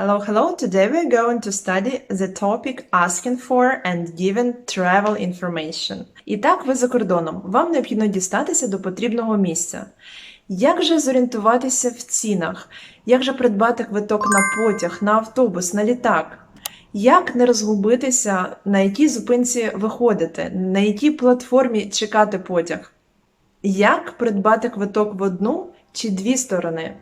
Hello, hello. Today we're going to study the topic asking for and given travel information. І так, ви за кордоном. Вам необхідно дістатися до потрібного місця. Як же зорієнтуватися в цінах? Як же придбати квиток на потяг, на автобус, на літак? Як не розгубитися, на якій зупинці виходити, на якій платформі чекати потяг? Як придбати квиток в одну чи дві сторони?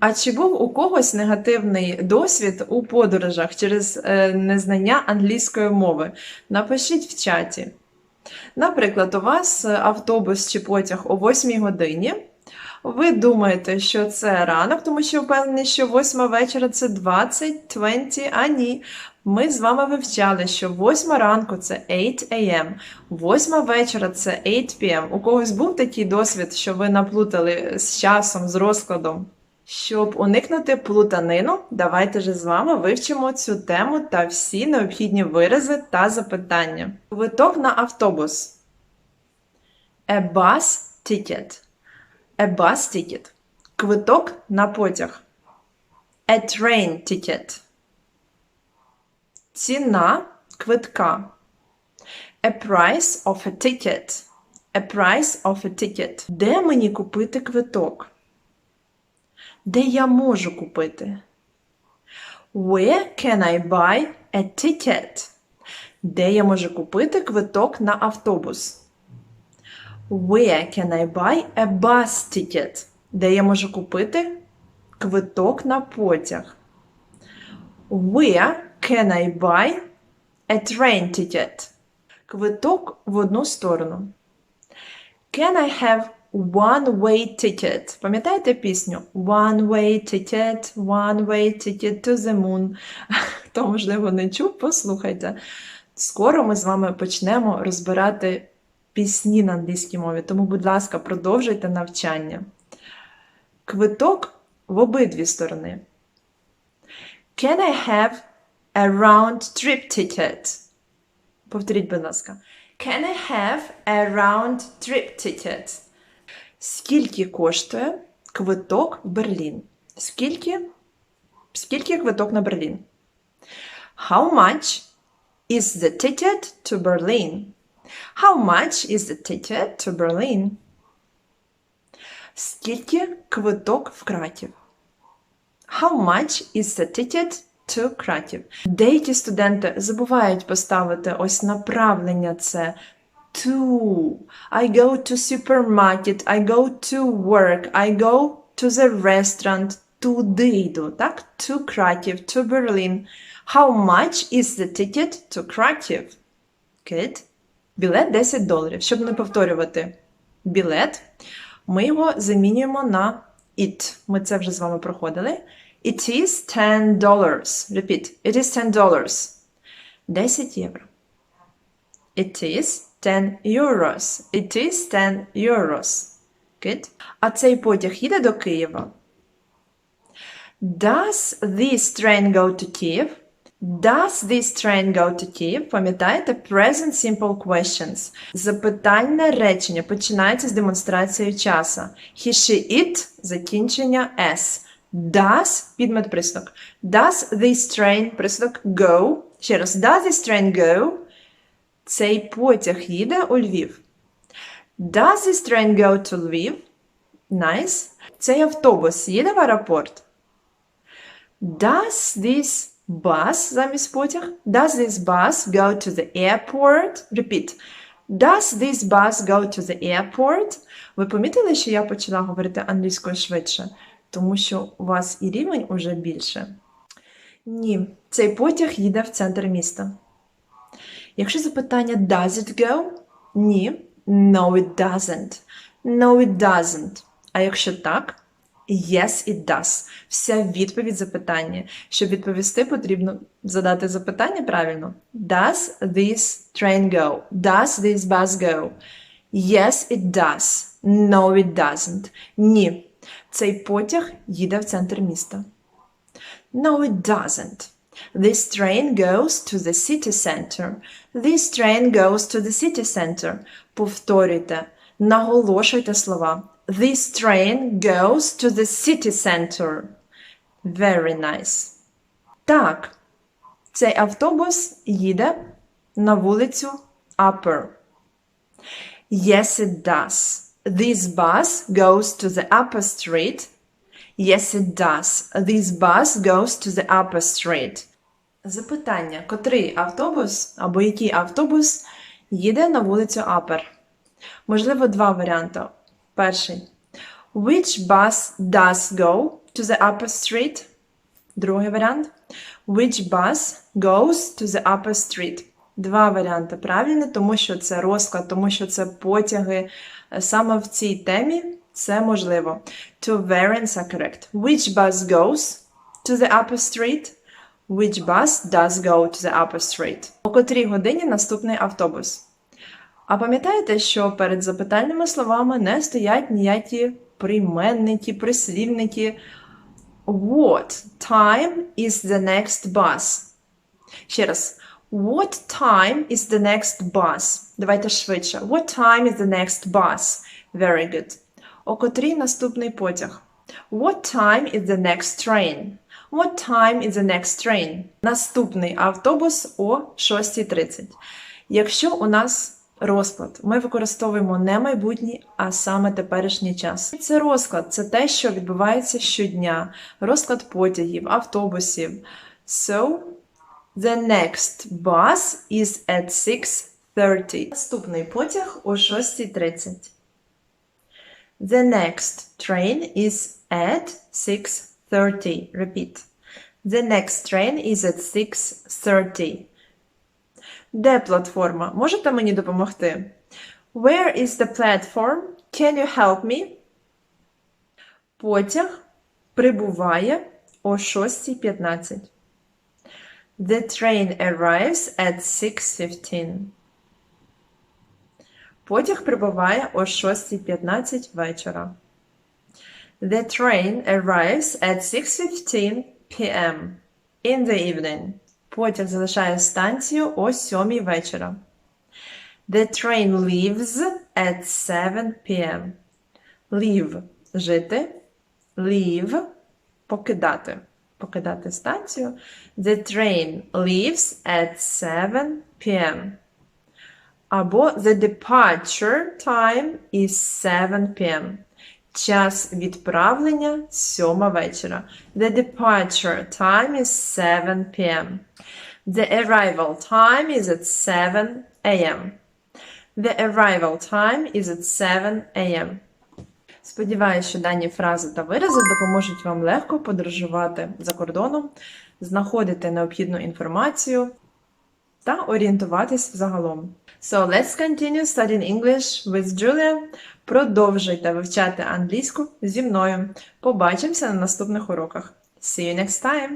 А чи був у когось негативний досвід у подорожах через е, незнання англійської мови? Напишіть в чаті. Наприклад, у вас автобус чи потяг о 8 годині. Ви думаєте, що це ранок, тому що впевнені, що 8 вечора це 20, 20, а ні. Ми з вами вивчали, що 8 ранку це 8 am, 8 вечора це 8 pm. У когось був такий досвід, що ви наплутали з часом, з розкладом. Щоб уникнути плутанину, давайте же з вами вивчимо цю тему та всі необхідні вирази та запитання. Квиток на автобус. A bus ticket. A bus ticket. Квиток на потяг. A train ticket. Ціна квитка. A price of a ticket. A price of a ticket. Де мені купити квиток? Де я можу купити? Where can I buy a ticket? Де я можу купити квиток на автобус? Where can I buy a bus ticket? Де я можу купити квиток на потяг? Where can I buy a train ticket? Квиток в одну сторону. Can I have one-way ticket? Пам'ятаєте пісню? One-way ticket, one-way ticket to the moon. Хто, можливо, не чув, послухайте. Скоро ми з вами почнемо розбирати пісні на англійській мові, тому, будь ласка, продовжуйте навчання. Квиток в обидві сторони. Can I have a round trip ticket? Повторіть, будь ласка. Can I have a round trip ticket? Скільки коштує квиток в Берлін? Скільки? Скільки квиток на Берлін? How much is the ticket to Berlin? How much is the ticket to Berlin? Скільки квиток в Краків? How much is the ticket to Краків? Деякі студенти забувають поставити ось направлення це to. I go to supermarket, I go to work, I go to the restaurant. Туди йду, так? To Краків, to Berlin. How much is the ticket to Краків? Good. Білет 10 доларів. Щоб не повторювати білет, ми його замінюємо на it. Ми це вже з вами проходили. It is 10 dollars. Repeat. It is 10 dollars. 10 євро. It is 10 euros. It is 10 euros. Good. А цей потяг їде до Києва. Does this train go to Kyiv? Does this train go to Kyiv? Пам'ятаєте? Present simple questions. Запитальне речення починається з демонстрацією часу. He, she, it – закінчення S. Does – підмет присудок. Does this train – присудок go. Ще раз. Does this train go? Цей потяг їде у Львів. Does this train go to Lviv? Nice. Цей автобус їде в аеропорт. Does this bus замість потяг? Does this bus go to the airport? Repeat. Does this bus go to the airport? Ви помітили, що я почала говорити англійською швидше, тому що у вас і рівень уже більше? Ні, цей потяг їде в центр міста. Якщо запитання does it go? Ні. No, it doesn't. No, it doesn't. А якщо так, yes, it does. Вся відповідь запитання. Щоб відповісти, потрібно задати запитання правильно. Does this train go? Does this bus go? Yes, it does. No, it doesn't. Ні. Цей потяг їде в центр міста. No, it doesn't. This train goes to the city center. This train goes to the city center. Повторюйте, наголошуйте слова. This train goes to the city center. Very nice. Так, цей автобус їде на вулицю Upper. Yes, it does. This bus goes to the upper street. Yes, it does. This bus goes to the upper street. Запитання: котрий автобус або який автобус їде на вулицю Upper? Можливо, два варіанти. Перший. Which bus does go to the upper street? Другий варіант. Which bus goes to the upper street? Два варіанти правильні, тому що це розклад, тому що це потяги. Е, Саме в цій темі це можливо. Two variants are correct. Which bus goes to the upper street? Which bus does go to the upper street? О котрій годині наступний автобус? А пам'ятаєте, що перед запитальними словами не стоять ніякі прийменники, прислівники. What time is the next bus? Ще раз. What time is the next bus? Давайте швидше. What time is the next bus? Very good. О котрій наступний потяг? What time is the next train? What time is the next train? Наступний автобус о 6.30. Якщо у нас розклад, ми використовуємо не майбутній, а саме теперішній час. Це розклад, це те, що відбувається щодня. Розклад потягів, автобусів. So, the next bus is at 6.30. Наступний потяг о 6.30. The next train is at 6.30. Repeat. The next train is at 6.30. Де платформа? Можете мені допомогти? Where is the platform? Can you help me? Потяг прибуває о 6.15. The train arrives at 6.15. Потяг прибуває о 6.15 вечора. The train arrives at 6.15 p.m. in the evening. Потяг залишає станцію о 7 вечора. The train leaves at 7 p.m. Leave – жити. Leave – покидати. Покидати станцію. The train leaves at 7 p.m. Або the departure time is 7 p.m. Час відправлення 7 вечора. The departure time is 7 p.m. The arrival time is at 7 a.m. The arrival time is at 7 a.m. Сподіваюся, що дані фрази та вирази допоможуть вам легко подорожувати за кордоном, знаходити необхідну інформацію та орієнтуватись взагалом. So let's continue studying English with Julia. Продовжуйте вивчати англійську зі мною. Побачимося на наступних уроках. See you next time!